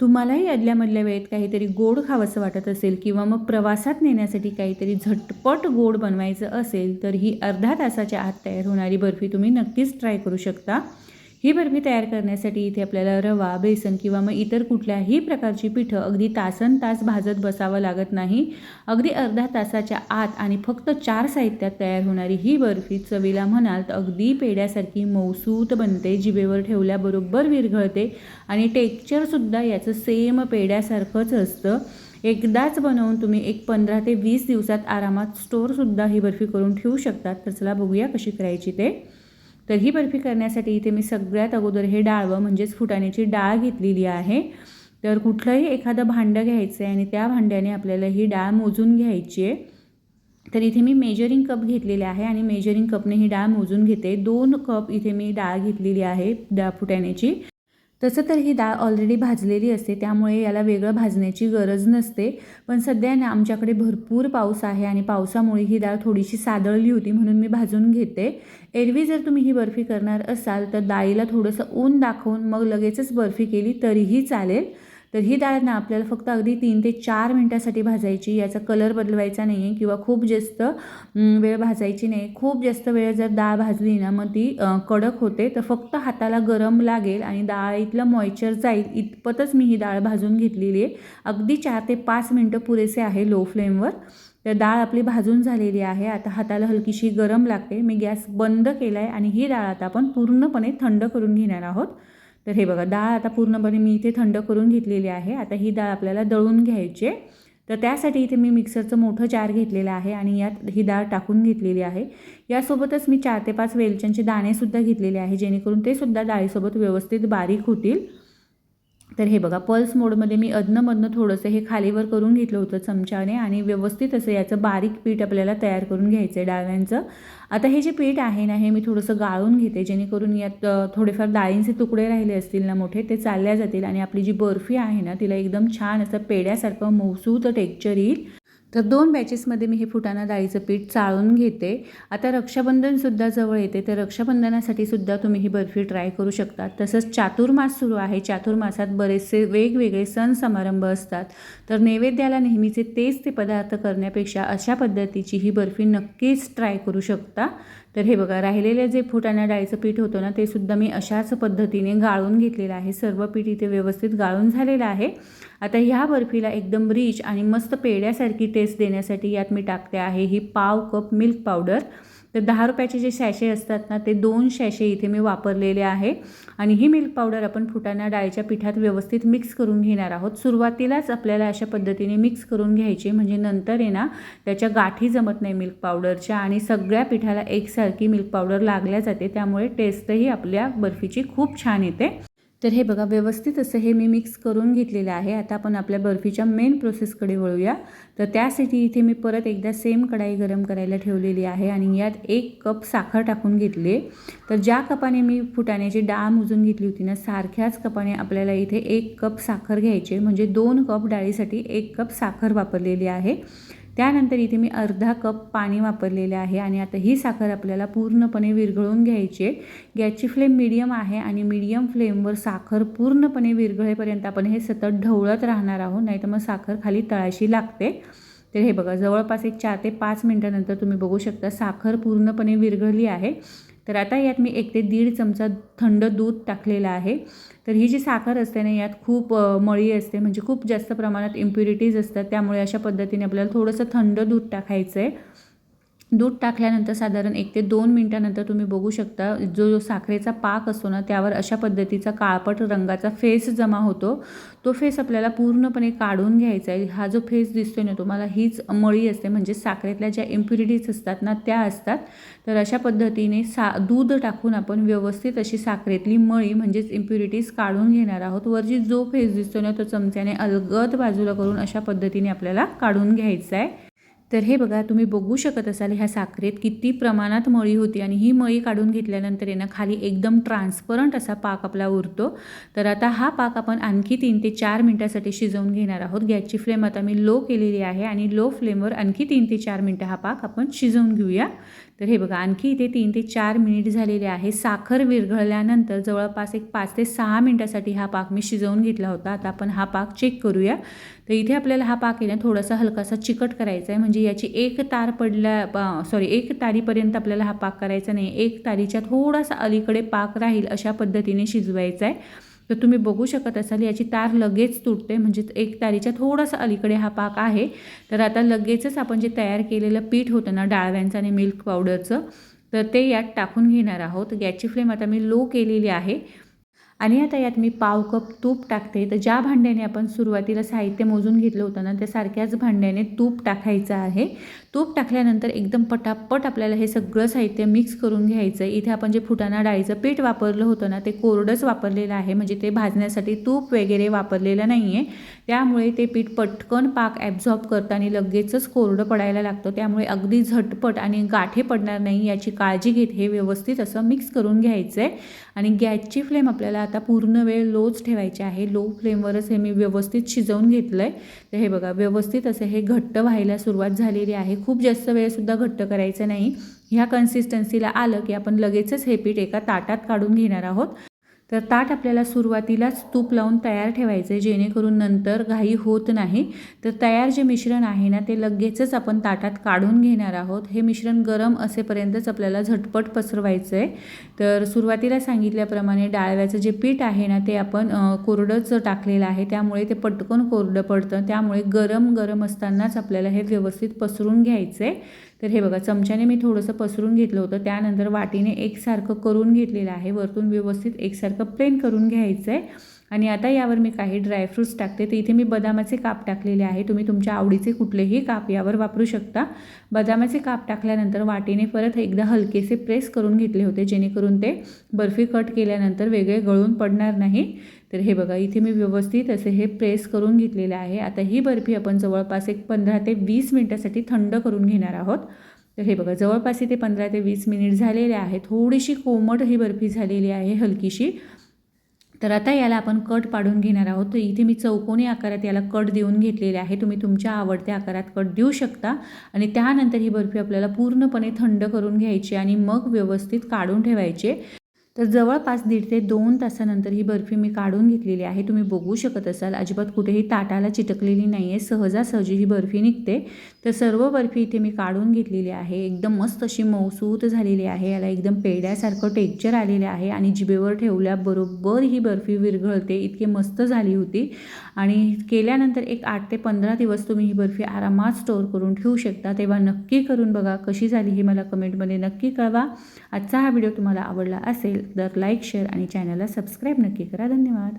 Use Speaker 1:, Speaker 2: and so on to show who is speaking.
Speaker 1: तुम्हालाही अदल्यामधल्या वेळेत काहीतरी गोड खावंसं वाटत असेल किंवा मग प्रवासात नेण्यासाठी काहीतरी झटपट गोड बनवायचं असेल तर ही अर्धा तासाच्या आत तयार होणारी बर्फी तुम्ही नक्कीच ट्राय करू शकता. ही बर्फी तयार करण्यासाठी इथे आपल्याला रवा बेसन किंवा मग इतर कुठल्याही प्रकारची पिठं अगदी तासन तास भाजत बसावं लागत नाही. अगदी अर्धा तासाच्या आत आणि फक्त चार साहित्यात तयार होणारी ही बर्फी चवीला म्हणाल तर अगदी पेड्यासारखी मौसूत बनते जिभेवर ठेवल्याबरोबर विरघळते आणि टेक्चरसुद्धा याचं सेम पेड्यासारखंच असतं. एकदाच बनवून तुम्ही एक पंधरा ते वीस दिवसात आरामात स्टोअरसुद्धा ही बर्फी करून ठेवू शकतात. तर चला बघूया कशी करायची ते. तर ही बर्फी करण्यासाठी इथे मी सगळ्यात अगोदर हे डाळवं म्हणजेच फुटाण्याची डाळ घेतलेली आहे. तर कुठलंही एखादं भांडं घ्यायचं आहे आणि त्या भांड्याने आपल्याला ही डाळ मोजून घ्यायची आहे. तर इथे मी मेजरिंग कप घेतलेले आहे आणि मेजरिंग कपने ही डाळ मोजून घेते. दोन कप इथे मी डाळ घेतलेली आहे डाळ फुटाण्याची. तसं तर ही डाळ ऑलरेडी भाजलेली असते त्यामुळे याला वेगळं भाजण्याची गरज नसते. पण सध्या ना आमच्याकडे भरपूर पाऊस आहे आणि पावसामुळे ही डाळ थोडीशी सादळली होती म्हणून मी भाजून घेते. एरवी जर तुम्ही ही बर्फी करणार असाल तर डाळीला थोडंसं ऊन दाखवून मग लगेचच बर्फी केली तरीही चालेल. तर ही डाळ ना आपल्याला फक्त अगदी तीन ते चार मिनटासाठी भाजायची याचा कलर बदलवायचा नाही आहे किंवा खूप जास्त वेळ भाजायची नाही. खूप जास्त वेळ जर डाळ भाजली ना मग ती कडक होते. तर फक्त हाताला गरम लागेल आणि डाळीतलं मॉइश्चर जाईल. इतपतच मी ही डाळ भाजून घेतलेली आहे. अगदी चार ते पाच मिनटं पुरेसे आहे लो फ्लेमवर तर डाळ आपली भाजून झालेली आहे. आता हाताला हलकीशी गरम लागते. मी गॅस बंद केला आहे आणि ही डाळ आता आपण पूर्णपणे थंड करून घेणार आहोत. तर हे बघा डाळ आता पूर्णपणे मी इथे थंड करून घेतलेली आहे. आता ही डाळ आपल्याला दळून घ्यायची आहे. तर त्यासाठी इथे मी मिक्सरचं मोठं जार घेतलेलं आहे आणि यात ही डाळ टाकून घेतलेली आहे. यासोबतच मी चार ते पाच वेलच्यांचे दाणेसुद्धा घेतलेले आहे जेणेकरून ते सुद्धा डाळीसोबत व्यवस्थित बारीक होतील. तर हे बघा पल्स मोडमध्ये मी अधनंमधनं थोडंसं हे खालीवर करून घेतलं होतं चमच्याने आणि व्यवस्थित असं याचं बारीक पीठ आपल्याला तयार करून घ्यायचं आहे डाळ्यांचं आता हे जे पीठ आहे ना हे मी थोडंसं गाळून घेते जेणेकरून यात थोडेफार डाळींचे तुकडे राहिले असतील ना मोठे ते चालल्या जातील आणि आपली जी बर्फी आहे ना तिला एकदम छान असं पेड्यासारखं मौसूत टेक्चर येईल. तर दोन बॅचेसमध्ये मी हे फुटाणा डाळीचं पीठ चाळून घेते. आता रक्षाबंधनसुद्धा जवळ येते. तर रक्षाबंधनासाठी सुद्धा तुम्ही ही बर्फी ट्राय करू शकता. तसंच चातुर्मास सुरू आहे. चातुर्मासात बरेचसे वेगवेगळे सण समारंभ असतात. तर नैवेद्याला नेहमीचे तेच ते पदार्थ करण्यापेक्षा अशा पद्धतीची ही बर्फी नक्कीच ट्राय करू शकता. तर हे बघा राहिलेले जे फुटाणा डाळीचं पीठ होतं ना ते सुद्धा मी अशाच पद्धतीने गाळून घेतलेलं आहे. सर्व पीठ इथे व्यवस्थित गाळून झालेलं आहे. आता ह्या बर्फीला एकदम रिच आणि मस्त पेड्यासारखी टेस्ट देण्यासाठी यात मी टाकते आहे ही पाव कप मिल्क पावडर तर दहा रुपयाचे जे शॅशे असतात ना ते दोन शॅशे इथे मी वापरलेले आहे. आणि ही मिल्क पावडर आपण फुटाणा डाळीच्या पिठात व्यवस्थित मिक्स करून घेणार आहोत. सुरुवातीलाच आपल्याला अशा पद्धतीने मिक्स करून घ्यायची म्हणजे नंतर आहे ना त्याच्या गाठी जमत नाही मिल्क पावडरच्या आणि सगळ्या पिठाला एकसारखी मिल्क पावडर लागल्या जाते. त्यामुळे टेस्टही आपल्या बर्फीची खूप छान येते. तर हे बघा व्यवस्थित असं हे मी मिक्स करून घेतलेलं आहे. आता आपण आपल्या बर्फीच्या मेन प्रोसेसकडे वळूया. तर त्यासाठी इथे मी परत एकदा सेम कढाई गरम करायला ठेवलेली आहे आणि यात एक कप साखर टाकून घेतले. तर ज्या कपाने मी फुटाण्याची डाळ मोजून घेतली होती ना सारख्याच कपाने आपल्याला इथे एक कप साखर घ्यायचे म्हणजे दोन कप डाळीसाठी एक कप साखर वापरलेली आहे. त्यानंतर इथे मी अर्धा कप पाणी वापरलेले आहे आणि आता ही साखर आपल्याला पूर्णपणे विरघळून घ्यायची आहे. गॅसची फ्लेम मिडियम आहे आणि मिडियम फ्लेमवर साखर पूर्णपणे विरघळेपर्यंत आपण हे सतत ढवळत राहणार आहोत नाही तर मग साखर खाली तळाशी लागते. तर हे बघा जवळपास एक चार ते पाच मिनटानंतर तुम्ही बघू शकता साखर पूर्णपणे विरघळली आहे. तर आता यात मी एक ते दीड चमचा थंड दूध टाकलेलं आहे. तर ही जी साखर असते ना यात खूप मळी असते. म्हणजे खूप जास्त प्रमाणात इम्प्युरिटीज असतात. त्यामुळे अशा पद्धतीने आपल्याला थोडंसं थंड दूध टाकायचं आहे दूध टाकल्यानंतर साधारण एक ते दोन मिनटानंतर तुम्ही बघू शकता जो जो साखरेचा पाक असतो ना त्यावर अशा पद्धतीचा काळपट रंगाचा फेस जमा होतो. तो फेस आपल्याला पूर्णपणे काढून घ्यायचा आहे. हा जो फेस दिसतोय ना तुम्हाला हीच मळी असते. म्हणजे साखरेतल्या ज्या इम्प्युरिटीज असतात ना त्या असतात. तर अशा पद्धतीने सा दूध टाकून आपण व्यवस्थित अशी साखरेतली मळी म्हणजेच इम्प्युरिटीज काढून घेणार आहोत. वरची जो फेस दिसतो ना तो चमच्याने अलगद बाजूला करून अशा पद्धतीने आपल्याला काढून घ्यायचा आहे. तर हे बघा तुम्ही बघू शकत असाल ह्या साखरेत किती प्रमाणात मळी होती आणि ही मळी काढून घेतल्यानंतर आहे ना खाली एकदम ट्रान्सपरंट असा पाक आपला उरतो. तर आता हा पाक आपण आणखी तीन ते चार मिनटासाठी शिजवून घेणार आहोत. गॅसची फ्लेम आता मी लो केलेली आहे आणि लो फ्लेमवर आणखी तीन ते चार मिनटं हा पाक आपण शिजवून घेऊया. तर हे बघा आणखी इथे तीन ते चार मिनिट झालेले आहे. साखर विरघळल्यानंतर जवळपास एक पाच ते सहा मिनटासाठी हा पाक मी शिजवून घेतला होता. आता आपण हा पाक चेक करूया. तर इथे आपल्याला हा पाक आहे ना थोडासा हलकासा चिकट करायचा आहे. म्हणजे म्हणजे याची एक तार पडल्या सॉरी एक तारीपर्यंत आपल्याला हा पाक करायचा नाही. एक तारीच्या थोडासा अलीकडे पाक राहील अशा पद्धतीने शिजवायचा आहे. तर तुम्ही बघू शकत असाल याची तार लगेच तुटते. म्हणजे एक तारीच्या थोडासा अलीकडे हा पाक आहे. तर आता लगेचच आपण जे तयार केलेलं पीठ होतं ना डाळव्यांचं आणि मिल्क पावडरचं तर ते यात टाकून घेणार आहोत. गॅसची फ्लेम आता मी लो केलेली आहे. आणि आता यात मी पाव कप तूप टाकते. तर ज्या भांड्याने आपण सुरुवातीला साहित्य मोजून घेतलं होतं ना त्या सारख्याच भांड्याने तूप टाकायचं आहे. तूप टाकल्यानंतर एकदम पटापट आपल्याला हे सगळं साहित्य मिक्स करून घ्यायचं आहे इथे आपण जे फुटाणा डाळीचं पीठ वापरलं होतं ना ते कोरडंच वापरलेलं आहे. म्हणजे ते भाजण्यासाठी तूप वगैरे वापरलेलं नाही आहे त्यामुळे ते पीठ पटकन पाक ॲब्झॉर्ब करताना लगेचच कोरडं पडायला लागतं. त्यामुळे अगदी झटपट आणि गाठे पडणार नाही याची काळजी घेत हे व्यवस्थित असं मिक्स करून घ्यायचं आहे आणि गॅसची फ्लेम आपल्याला आता पूर्ण वेळ लोच ठेवायची आहे. लो फ्लेमवरच हे मी व्यवस्थित शिजवून घेतलं आहे तर हे बघा व्यवस्थित असं हे घट्ट व्हायला सुरुवात झालेली आहे. खूप जास्त वेळसुद्धा घट्ट करायचं नाही. ह्या कन्सिस्टन्सीला आलं की आपण लगेचच हे पीठ एका ताटात काढून घेणार आहोत. तर ताट आपल्याला सुरुवातीलाच तूप लावून तयार ठेवायचं आहे जेणेकरून नंतर घाई होत नाही. तर तयार जे मिश्रण आहे ना ते लगेचच आपण ताटात काढून घेणार आहोत. हे मिश्रण गरम असेपर्यंतच आपल्याला झटपट पसरवायचं आहे तर सुरुवातीला सांगितल्याप्रमाणे डाळव्याचं जे पीठ आहे ना ते आपण कोरडंच टाकलेलं आहे. त्यामुळे ते पटकन कोरडं पडतं. त्यामुळे गरम गरम असतानाच आपल्याला हे व्यवस्थित पसरून घ्यायचं आहे तर हे बघा चमच्याने मी थोडंसं पसरून घेतलं होतं. त्यानंतर वाटीने एकसारखं करून घेतलेलं आहे. वरतून व्यवस्थित एकसारखं प्लेन करून घ्यायचं आहे आणि आता यावर मी काही ड्रायफ्रूट्स टाकते. तर इथे मी बदामाचे काप टाकलेले आहे. तुम्ही तुमच्या आवडीचे कुठलेही काप यावर वापरू शकता. बदामाचे काप टाकल्यानंतर वाटीने परत एकदा हलकेसे प्रेस करून घेतले होते. जेणेकरून ते बर्फी कट केल्यानंतर वेगळे गळून पडणार नाही. तर हे बघा इथे मी व्यवस्थित असे हे प्रेस करून घेतलेले आहे. आता ही बर्फी आपण जवळपास एक पंधरा ते वीस मिनटासाठी थंड करून घेणार आहोत. तर हे बघा जवळपास इथे पंधरा ते वीस मिनिट झालेले आहे. थोडीशी कोमट ही बर्फी झालेली आहे हलकीशी. तर आता याला आपण कट पाडून घेणार आहोत. तर इथे मी चौकोनी आकारात याला कट देऊन घेतलेले आहे. तुम्ही तुमच्या आवडत्या आकारात कट देऊ शकता. आणि त्यानंतर ही बर्फी आपल्याला पूर्णपणे थंड करून घ्यायची आणि मग व्यवस्थित काढून ठेवायचे. तर जवळपास दीड ते दोन तासानंतर ही बर्फी मी काढून घेतलेली आहे. तुम्ही बघू शकत असाल अजिबात कुठेही ताटाला चिटकलेली नाही आहे सहजासहजी ही बर्फी निघते. तर सर्व बर्फी इथे मी काढून घेतलेली आहे. एकदम मस्त अशी मौसूत झालेली आहे. याला एकदम पेड्यासारखं टेक्चर आलेले आहे आणि जिभेवर ठेवल्याबरोबर ही बर्फी विरघळते. इतकी मस्त झाली होती. आणि केल्यानंतर एक आठ ते पंधरा दिवस तुम्ही ही बर्फी आरामात स्टोअर करून ठेवू शकता. तेव्हा नक्की करून बघा कशी झाली हे मला कमेंटमध्ये नक्की कळवा. आजचा हा व्हिडिओ तुम्हाला आवडला असेल असेल तर लाईक शेअर आणि चॅनलला सबस्क्राईब नक्की करा. धन्यवाद.